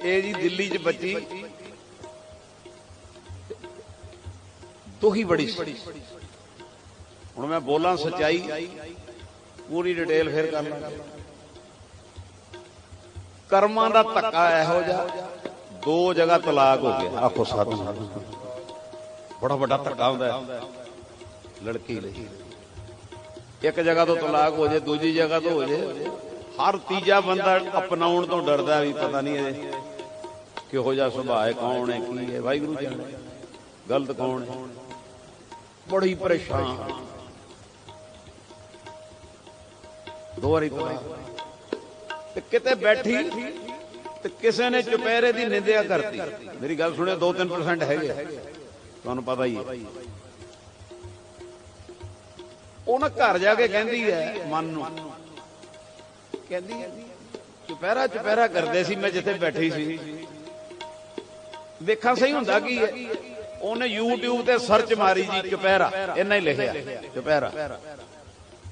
ਇਹ ਜੀ ਦਿੱਲੀ 'ਚ ਬੱਚੀ। ਦੁਖੀ ਬੜੀ ਸੀ। ਹੁਣ ਮੈਂ ਬੋਲਾਂ ਸਚਾਈ, ਪੂਰੀ ਡਿਟੇਲ ਫਿਰ ਕਰ ਲਾਂਗੇ ਕਰਮਾਂ ਦਾ ਧੱਕਾ ਇਹੋ ਜਿਹਾ, ਦੋ ਜਗ੍ਹਾ ਤਲਾਕ ਹੋ ਗਿਆ। ਆਖੋ ਸਤਿ ਬੜਾ ਵੱਡਾ ਧੱਕਾ ਹੁੰਦਾ ਲੜਕੀ ਲਈ। ਇੱਕ ਜਗ੍ਹਾ ਤੋਂ ਤਲਾਕ ਹੋ ਜੇ, ਦੂਜੀ ਜਗ੍ਹਾ ਤੋਂ ਹੋ ਜੇ। ਹਰ ਤੀਜਾ ਬੰਦਾ ਅਪਣਾਉਣ ਤੋਂ ਡਰਦਾ ਵੀ ਪਤਾ ਨਹੀਂ ਇਹ ਕਿਹੋ ਜਿਹਾ ਸੁਭਾਅ ਹੈ, ਕੌਣ ਹੈ, ਕੀ ਹੈ? ਵਾਹਿਗੁਰੂ ਜਾਣੇ, ਗਲਤ ਕੌਣ ਹੈ? ਬੜੀ ਪਰੇਸ਼ਾਨ। ਦੋ ਵਾਰੀ ਤਲਾਕ ਤੇ ਕਿਤੇ ਬੈਠੀ ਤੇ ਕਿਸੇ ਨੇ ਚੁਪਹਿਰੇ ਦੀ ਨਿੰਦਿਆ ਕਰਤੀ। ਮੇਰੀ ਗੱਲ ਸੁਣਿਆ 2-3% ਹੈਗੇ ਤੁਹਾਨੂੰ ਪਤਾ ਹੀ ਹੈ। ਉਹ ਨਾ ਘਰ ਜਾ ਕੇ ਕਹਿੰਦੀ ਹੈ, ਮਨ ਨੂੰ। ਕਹਿੰਦੀ ਚੁਪਹਿਰਾ ਚੁਪਹਿਰਾ ਕਰਦੇ ਸੀ, ਮੈਂ ਜਿੱਥੇ ਬੈਠੀ ਸੀ। ਵੇਖਾਂ ਸਹੀ ਹੁੰਦਾ ਕੀ ਹੈ? ਉਹਨੇ YouTube ਤੇ ਸਰਚ ਮਾਰੀ ਜੀ, ਚੁਪਹਿਰਾ। ਇੰਨਾ ਹੀ ਲਿਖਿਆ। ਚੁਪਹਿਰਾ।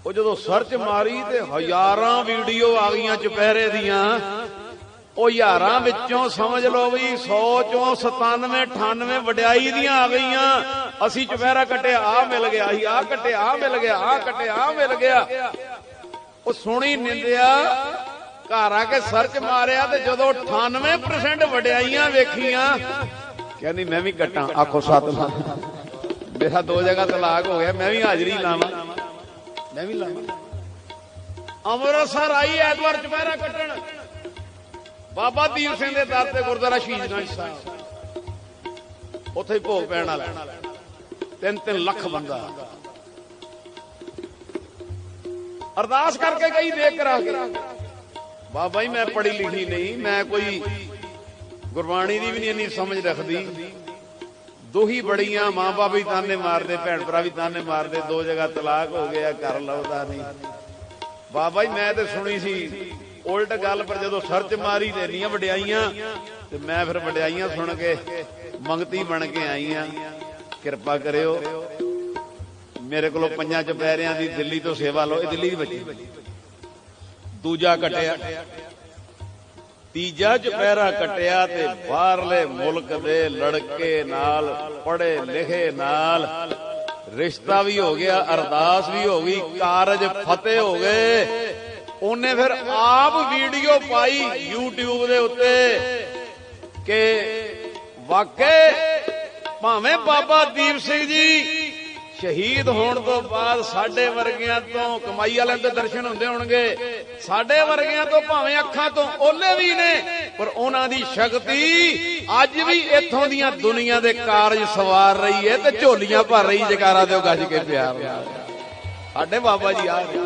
ਉਹ ਜਦੋਂ ਸਰਚ ਮਾਰੀ ਤੇ ਹਜ਼ਾਰਾਂ ਵੀਡੀਓ ਆ ਗਈਆਂ ਚੁਪਹਿਰੇ ਦੀਆਂ। ਉਹ ਹਜ਼ਾਰਾਂ ਵਿੱਚੋਂ ਸਮਝ ਲਓ ਵੀ 100 ਚੋਂ 97 98 ਵਡਿਆਈ ਦੀਆਂ ਆ ਗਈਆਂ। ਅਸੀਂ ਚੁਪਹਿਰਾ ਕੱਟਿਆ ਆ ਮਿਲ ਗਿਆ ਸੀ ਆ ਕੱਟਿਆ ਆ ਮਿਲ ਗਿਆ ਆ ਕੱਟਿਆ ਆ ਮਿਲ ਗਿਆ। ਉਹ ਸੁਣੀ ਨਿੰਦਿਆ ਘਰ ਆ ਕੇ ਸਰਚ ਮਾਰਿਆ ਤੇ ਜਦੋਂ 98% ਵਡਿਆਈਆਂ ਵੇਖੀਆਂ। ਕਹਿੰਦੀ ਮੈਂ ਵੀ ਕੱਟਾਂ ਆਖੋ, ਸਤਿਨਾਮ। ਮੇਰਾ ਦੋ ਜਗ੍ਹਾ ਤਲਾਕ ਹੋ ਗਿਆ, ਮੈਂ ਵੀ ਹਾਜ਼ਰੀ ਲਾਵਾਂ। ਮੈਂ ਵੀ ਲਾਵਾਂ। ਅੰਮ੍ਰਿਤਸਰ ਆਈ, ਐਤਵਾਰ ਚੁਪਹਿਰਾ ਕੱਟਣ। ਬਾਬਾ ਦੀਪ ਸਿੰਘ ਦੇ ਦਰ ਤੇ ਗੁਰਦੁਆਰਾ ਸ਼ਹੀਦਗੰਜ ਸਾਹਿਬ ਉੱਥੇ ਹੀ ਭੋਗ ਪੈਣ ਵਾਲਾ। ਤਿੰਨ ਤਿੰਨ ਲੱਖ ਬੰਦਾ। ਅਰਦਾਸ ਕਰਕੇ ਗਈ ਦੇਖ ਕਰਾ ਕੇ। ਬਾਬਾ ਜੀ, ਮੈਂ ਪੜ੍ਹੀ ਲਿਖੀ ਨਹੀਂ, ਮੈਂ ਕੋਈ ਗੁਰਬਾਣੀ ਦੀ ਵੀ ਨਹੀਂ ਇੰਨੀ ਸਮਝ ਰੱਖਦੀ। ਦੋਹੀ ਬੜੀਆਂ ਮਾਂ ਬਾਪ ਵੀ ਤਾਨੇ ਮਾਰਦੇ ਭੈਣ ਭਰਾ ਵੀ ਤਾਨੇ ਮਾਰਦੇ, ਦੋ ਜਗ੍ਹਾ ਤਲਾਕ ਹੋ ਗਿਆ ਕਰ ਲਵਦਾ ਨਹੀਂ। ਬਾਬਾ ਜੀ, ਮੈਂ ਤੇ ਸੁਣੀ ਸੀ, ਉਲਟ ਗੱਲ, ਪਰ ਜਦੋਂ ਸਰਚ ਮਾਰੀ ਤੇ ਇੰਨੀਆਂ ਵਡਿਆਈਆਂ, ਤੇ ਮੈਂ ਫਿਰ ਵਡਿਆਈਆਂ ਸੁਣ ਕੇ ਮੰਗਤੀ ਬਣ ਕੇ ਆਈ ਆ ਕਿਰਪਾ ਕਰਿਓ। ਮੇਰੇ ਕੋਲੋਂ ਪੰਜਾਂ ਚਪੈਰਿਆਂ ਦੀ ਦਿੱਲੀ ਤੋਂ ਸੇਵਾ ਲਓ, ਇਹ ਦਿੱਲੀ ਦੀ ਬੱਚੀ ਦੂਜਾ ਕਟਿਆ। ਤੀਜਾ ਚਪੈਰਾ ਕਟਿਆ ਤੇ ਬਾਹਰਲੇ ਮੁਲਕ ਦੇ ਲੜਕੇ ਨਾਲ, ਪੜ੍ਹੇ ਲਿਖੇ ਨਾਲ ਰਿਸ਼ਤਾ ਵੀ ਹੋ ਗਿਆ, ਅਰਦਾਸ ਵੀ ਹੋ ਗਈ, ਕਾਰਜ ਫਤਿਹ ਹੋ ਗਏ। ਉਹਨੇ ਫਿਰ ਆਪ ਵੀਡੀਓ ਪਾਈ YouTube ਦੇ ਉੱਤੇ ਕਿ ਵਾਕਈ ਭਾਵੇਂ ਬਾਬਾ ਦੀਪ ਸਿੰਘ ਜੀ ਸ਼ਹੀਦ ਹੋਣ ਤੋਂ ਬਾਅਦ ਸਾਡੇ ਵਰਗਿਆਂ ਤੋਂ ਕਮਾਈ ਵਾਲਿਆਂ ਦੇ ਦਰਸ਼ਨ ਹੁੰਦੇ ਹੋਣਗੇ। ਸਾਡੇ ਵਰਗਿਆਂ ਤੋਂ ਭਾਵੇਂ ਅੱਖਾਂ ਤੋਂ ਓਲੇ ਵੀ ਨੇ, ਪਰ ਉਹਨਾਂ ਦੀ ਸ਼ਕਤੀ ਅੱਜ ਵੀ ਇੱਥੋਂ ਦੀਆਂ ਦੁਨੀਆ ਦੇ ਕਾਰਜ ਸਵਾਰ ਰਹੀ ਹੈ ਤੇ ਝੋਲੀਆਂ ਭਰ ਰਹੀ ਜਕਾਰਾ ਦਿਓ ਗੱਜ ਕੇ ਪਿਆਰ ਨਾਲ। ਸਾਡੇ ਬਾਬਾ ਜੀ ਆ ਰਹੇ।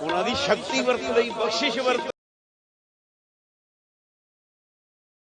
ਉਹਨਾਂ ਦੀ ਸ਼ਕਤੀ ਵਰਤ ਲਈ, ਬਖਸ਼ਿਸ਼ ਵਰਤ